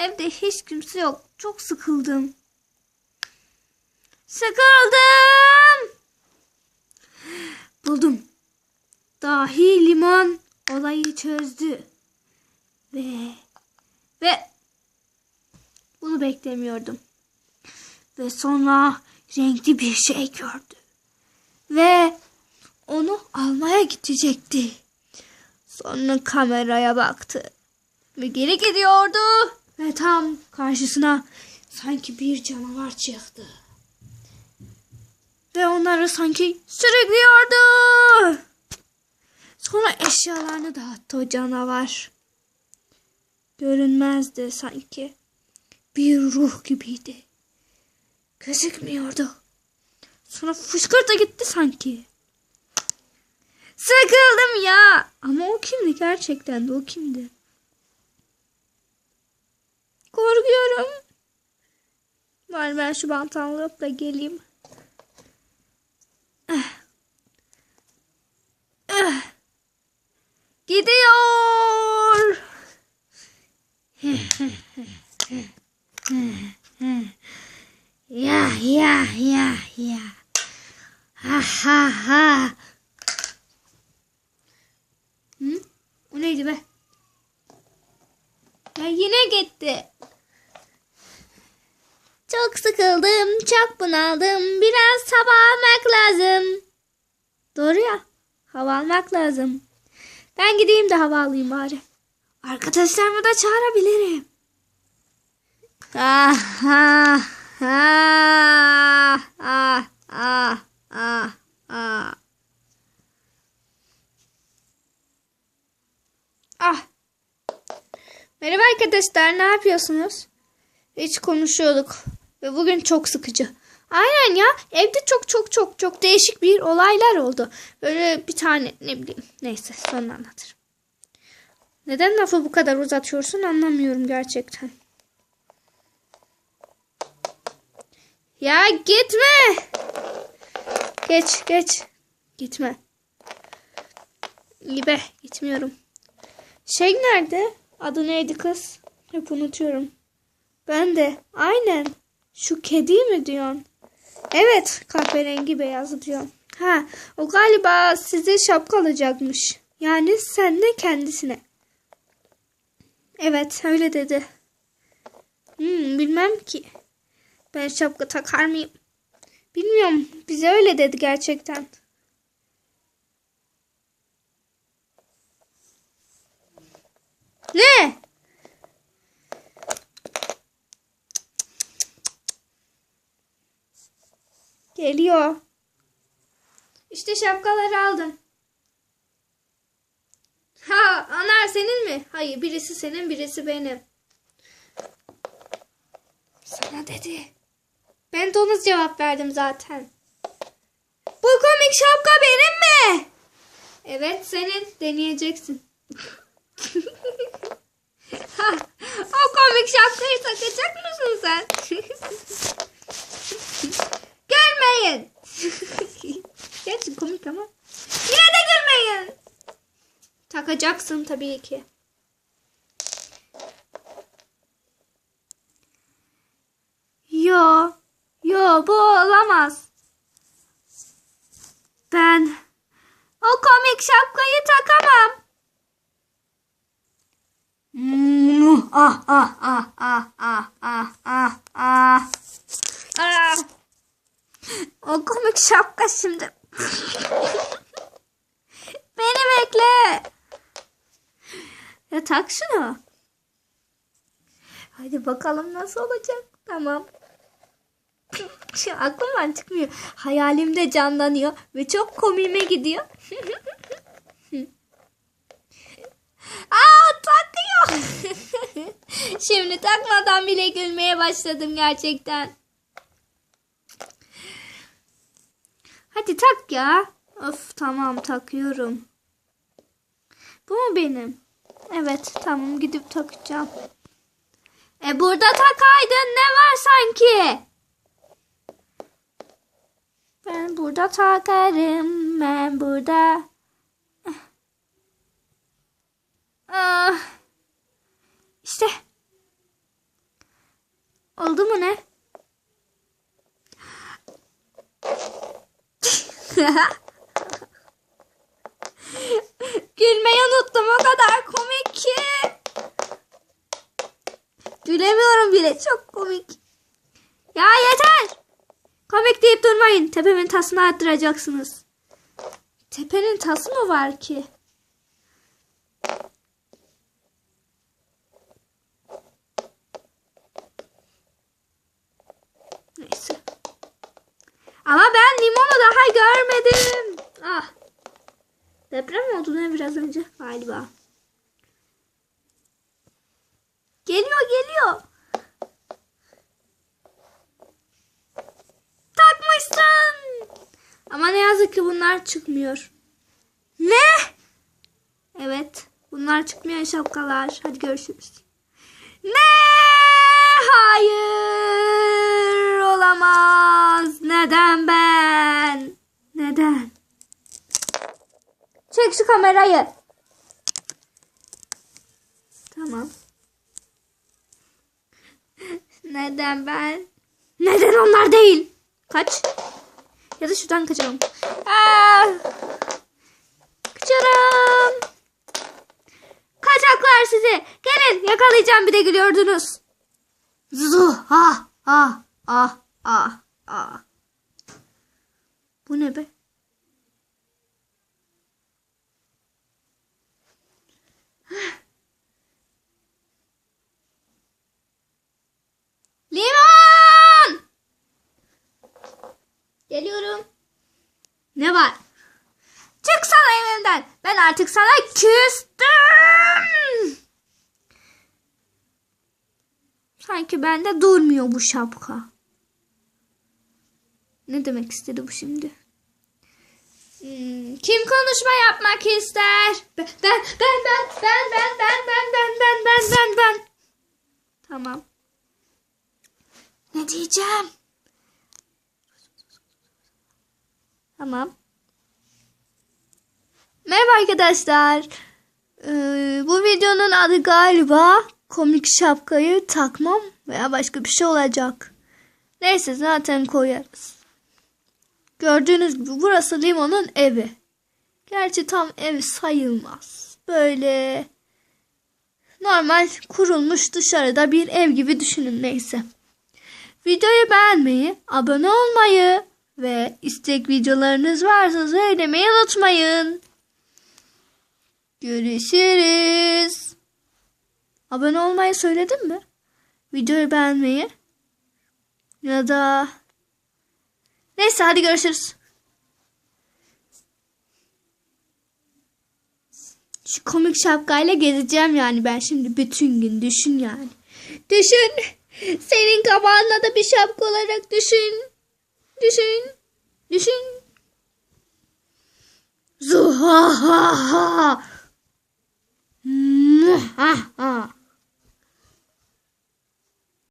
evde hiç kimse yok. Çok sıkıldım. Sıkıldım. Buldum. Dahi limon olayı çözdü. Ve ve bunu beklemiyordum. Ve sonra renkli bir şey gördü. Ve onu almaya gidecekti. Sonra kameraya baktı. Ve geri gidiyordu. Ve tam karşısına sanki bir canavar çıktı. Ve onları sanki sürüklüyordu. Sonra eşyalarını dağıttı o canavar. Görünmezdi sanki. Bir ruh gibiydi. Gözükmüyordu. Sonra fışkırtı gitti sanki. Sıkıldım ya. Ama o kimdi gerçekten de o kimdi? Var ben şu bantanı alıp da geleyim. Ah. Ah. Gidiyor. ya ya ya ya. Ha ha ha. Hı? O neydi be? Ya yine gitti. Çok sıkıldım, çok bunaldım. Biraz hava almak lazım. Doğru ya. Hava almak lazım. Ben gideyim de hava alayım bari. Arkadaşlarımı da çağırabilirim. Ah ah ah ah ah ah ah. Ah. Merhaba arkadaşlar, ne yapıyorsunuz? Hiç konuşuyorduk ve bugün çok sıkıcı. Aynen ya, evde çok çok çok çok değişik bir olaylar oldu. Böyle bir tane ne bileyim, neyse sonra anlatırım. Neden lafı bu kadar uzatıyorsun anlamıyorum gerçekten. Ya gitme. Geç geç. Gitme. İyi be gitmiyorum. Şey nerede? Adı neydi kız? Hep unutuyorum. Ben de. Aynen. Şu kedi mi diyorsun? Evet. Kahverengi beyazı diyorum. Ha, o galiba size şapka alacakmış. Yani sen de kendisine. Evet, öyle dedi. Hmm, bilmem ki. Ben şapka takar mıyım? Bilmiyorum. Bize öyle dedi gerçekten. Ne? Geliyor. İşte şapkaları aldım. Ha, anar senin mi? Hayır, birisi senin, birisi benim. Sana dedi. Ben de ona cevap verdim zaten. Bu komik şapka benim mi? Evet, senin. Deneyeceksin. Ha, o komik şapkayı takacak mısın sen? Gülmeyin. Gerçi komik ama. Yine de gülmeyin. Takacaksın tabii ki. Yo, yo bu olamaz. Ben o komik şapkayı takamam. Ah ah ah ah ah ah. Ah. O komik şapka şimdi. Beni bekle. Ya tak şunu. Hadi bakalım nasıl olacak. Tamam. Şu aklımdan çıkmıyor. Hayalimde canlanıyor ve çok komiğime gidiyor. Aa takıyor. Şimdi takmadan bile gülmeye başladım gerçekten. Hadi tak ya. Of tamam takıyorum. Bu mu benim? Evet tamam gidip takacağım. E burada takaydın ne var sanki? Ben burada takarım. Ben burada. Ah. İşte. Oldu mu ne? Gülmeyi unuttum o kadar komik ki. Gülemiyorum bile çok komik. Ya yeter. Komik deyip durmayın. Tepemin tasını arttıracaksınız. Tepenin tası mı var ki? Neyse. Ama ben limonu daha görmedim. Ah. Deprem oldu ne biraz önce galiba. Geliyor geliyor. Takmışsın. Ama ne yazık ki bunlar çıkmıyor. Ne? Evet. Bunlar çıkmıyor şapkalar. Hadi görüşürüz. Ne? Hayır. Olamaz. Neden ben? Neden? Çek şu kamerayı. Tamam. Neden ben? Neden onlar değil? Kaç. Ya da şuradan kaçalım. Aa! Kaçarım. Kaçaklar sizi. Gelin yakalayacağım bir de gülüyordunuz. Zuzu. Ah ah ah ah ah. Bu ne be? Limon! Geliyorum. Ne var? Çık sana evimden. Ben artık sana küstüm. Sanki bende durmuyor bu şapka. Ne demek istedi bu şimdi? Hmm, kim konuşma yapmak ister? Ben ben ben ben ben ben ben ben ben ben ben ben. Tamam. Ne diyeceğim? Tamam. Merhaba arkadaşlar. Ee, bu videonun adı galiba komik şapkayı takmam veya başka bir şey olacak. Neyse zaten koyarız. Gördüğünüz gibi burası Limon'un evi. Gerçi tam ev sayılmaz. Böyle normal kurulmuş dışarıda bir ev gibi düşünün neyse. Videoyu beğenmeyi, abone olmayı ve istek videolarınız varsa söylemeyi unutmayın. Görüşürüz. Abone olmayı söyledim mi? Videoyu beğenmeyi ya da neyse hadi görüşürüz. Şu komik şapkayla gezeceğim yani ben şimdi bütün gün düşün yani. Düşün. Senin kabağında da bir şapka olarak düşün. Düşün. Düşün. Zuhahaha. Muhaha.